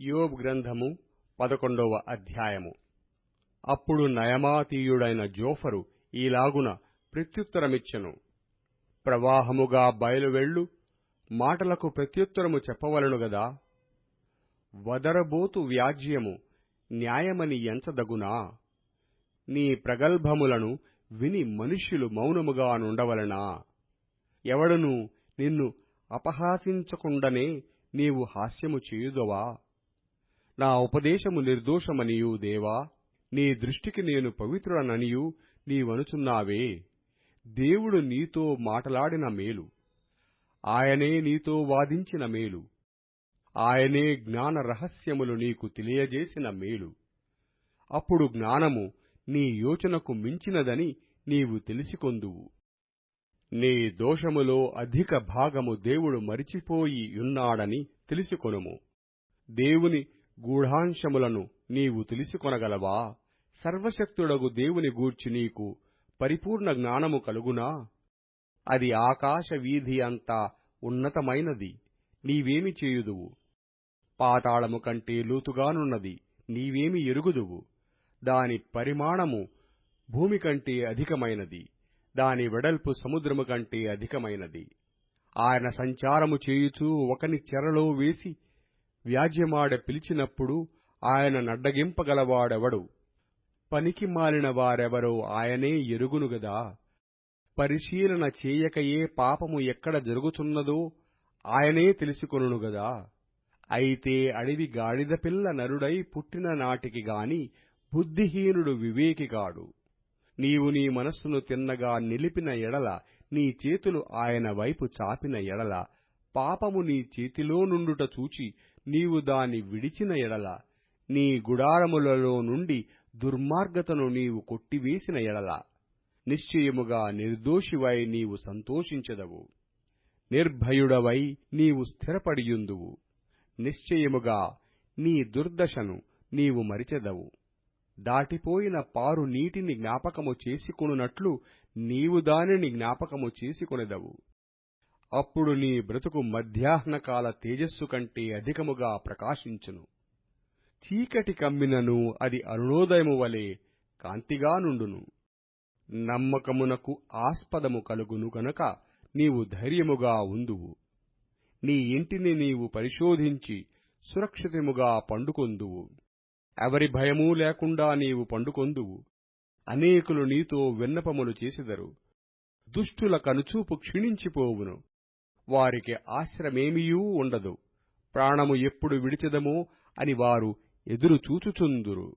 యోబ్ గ్రంథము పదకొండవ అధ్యాయము. అప్పుడు నయమాతీయుడైన జోఫరు ఈలాగున ప్రత్యుత్తరమిచ్చెను. ప్రవాహముగా బయలువెళ్ళు మాటలకు ప్రత్యుత్తరము చెప్పవలను గదా? వదరబోతు వ్యాజ్యము న్యాయమని ఎంచదగునా? నీ ప్రగల్భములను విని మనుష్యులు మౌనముగా నుండవలనా? ఎవడను నిన్ను అపహాసించకుండానే నీవు హాస్యము చేయుదవా? నా ఉపదేశము నిర్దోషమనియు దేవా నీ దృష్టికి నేను పవిత్రుడననియు నీవనుచున్నావే. దేవుడు నీతో మాటలాడిన మేలు. ఆయనే నీతో వాదించిన మేలు. ఆయనే జ్ఞాన రహస్యములు నీకు తెలియజేసిన మేలు. అప్పుడు జ్ఞానము నీ యోచనకు మించినదని నీవు తెలిసికొందువు. నీ దోషములో అధిక భాగము దేవుడు మరిచిపోయి ఉన్నాడని తెలిసికొనుము. దేవుని గూఢాంశములను నీవు తెలుసుకొనగలవా? సర్వశక్తుడగు దేవుని గూర్చి నీకు పరిపూర్ణ జ్ఞానము కలుగునా? అది ఆకాశ వీధి అంతా ఉన్నతమైనది నీవేమి చేయుదువు? పాతాళము కంటే లోతుగానున్నది నీవేమి ఎరుగుదువు? దాని పరిమాణము భూమి కంటే అధికమైనది దాని వెడల్పు సముద్రము కంటే అధికమైనది. ఆయన సంచారము చేయుచూ ఒకని చెరలో వేసి వ్యాజ్యమాడ పిలిచినప్పుడు ఆయన నడ్డగింపగలవాడెవడు? పనికి మాలిన వారెవరో ఆయనే ఎరుగును గదా. పరిశీలన చేయకయే పాపము ఎక్కడ జరుగుతున్నదో ఆయనే తెలుసుకొనుగదా అయితే అడవి గాడిద పిల్ల నరుడై పుట్టిన నాటికి గాని బుద్ధిహీనుడు వివేకిగాడు నీవు నీ మనస్సును తిన్నగా నిలిపిన ఎడల నీ చేతులు ఆయన వైపు చాపిన ఎడల పాపము నీ చేతిలో నుండుట చూచి నీవు దాని విడిచిన ఎడల నీ గుడారములలో నుండి దుర్మార్గతను నీవు కొట్టివేసిన ఎడల నిశ్చయముగా నిర్దోషివై నీవు సంతోషించదవు. నిర్భయుడవై నీవు స్థిరపడియుందువు. నిశ్చయముగా నీ దుర్దశను నీవు మరిచెదవు. దాటిపోయిన పారు నీటిని జ్ఞాపకము చేసుకొనున్నట్లు నీవు దానిని జ్ఞాపకము చేసుకొనెదవు. అప్పుడు నీ బ్రతుకు మధ్యాహ్నకాల తేజస్సు కంటే అధికముగా ప్రకాశించును. చీకటి కమ్మినను అది అరుణోదయము వలె కాంతిగా నుండును. నమ్మకమునకు ఆస్పదము కలుగును గనుక నీవు ధైర్యముగా ఉందువు. నీ ఇంటిని నీవు పరిశోధించి సురక్షితముగా పండుకొందువు. ఎవరి భయమూ లేకుండా నీవు పండుకొందువు. అనేకులు నీతో విన్నపములు చేసిదరు. దుష్టుల కనుచూపు క్షీణించిపోవును. వారికి ఆశ్రమేమియూ ఉండదు. ప్రాణము ఎప్పుడు విడిచెదమో అని వారు ఎదురు చూచుచుందురు